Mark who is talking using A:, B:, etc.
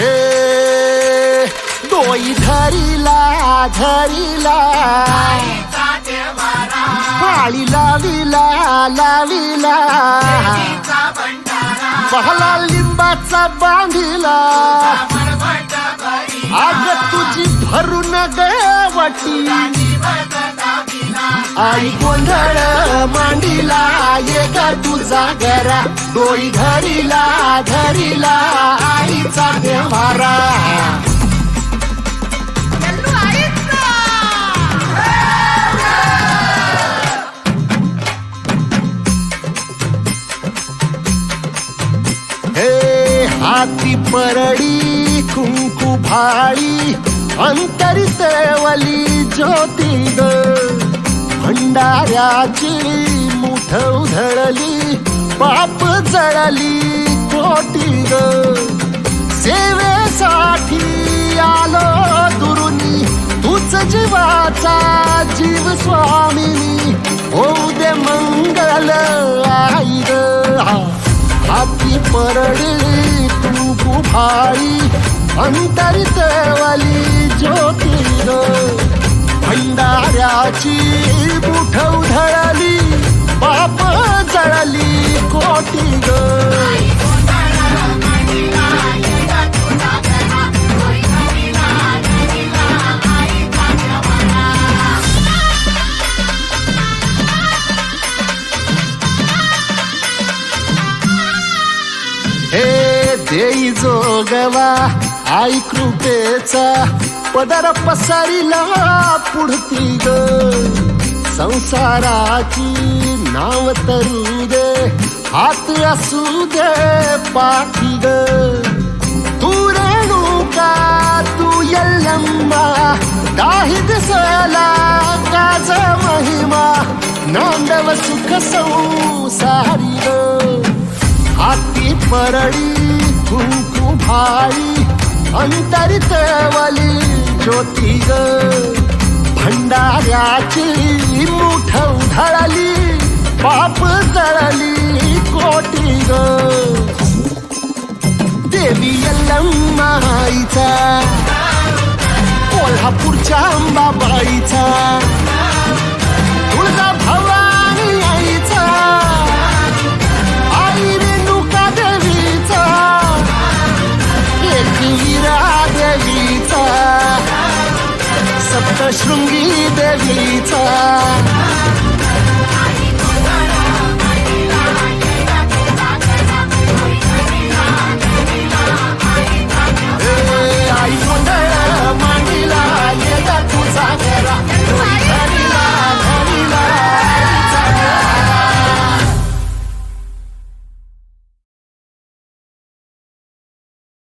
A: हे. डोई धरीला धरीला. पाळी लाविला लाविला. पहला लिंबाचा बांधिला. आग तुझी भरून ग आई गोंधळ मांडीला ये ग तुझा घरा डोई धरिला धरिला आईचा देवारा हे हाती परडी कुंकू भाळी अंतरितवली ज्योती ग. भंडाऱ्याची मुठ उधळली पाप जळली कोटी ग. सेवेसाठी आलो दुरुनी तूच जीवाचा जीव स्वामिनी. होऊ दे मंगल आई ग. हाती परडी तू गुफाळी अंतरित वाली ज्योती ग. भंडाऱ्याची मुठ उधळली बाप जळली कोटी ग. हे देई जोगवा आई कृपेचा पदर पसरिला पुढती ग. संसाराची नाव तरी दे हात असू दे पाठी ग. तू रेणुका तू यल्लम्मा? दाही दिसला काज महिमा? नांदव सुख संसारी ग. हाती परळी कुंकू भाई अंतरितवली ज्योती ग. भंडाऱ्याची मुठ उधळली पाप जळली कोटी ग. देवी यल्लमाईचा कोल्हापूरच्या अंबाबाईचा सप्तशृंगी देवीचा.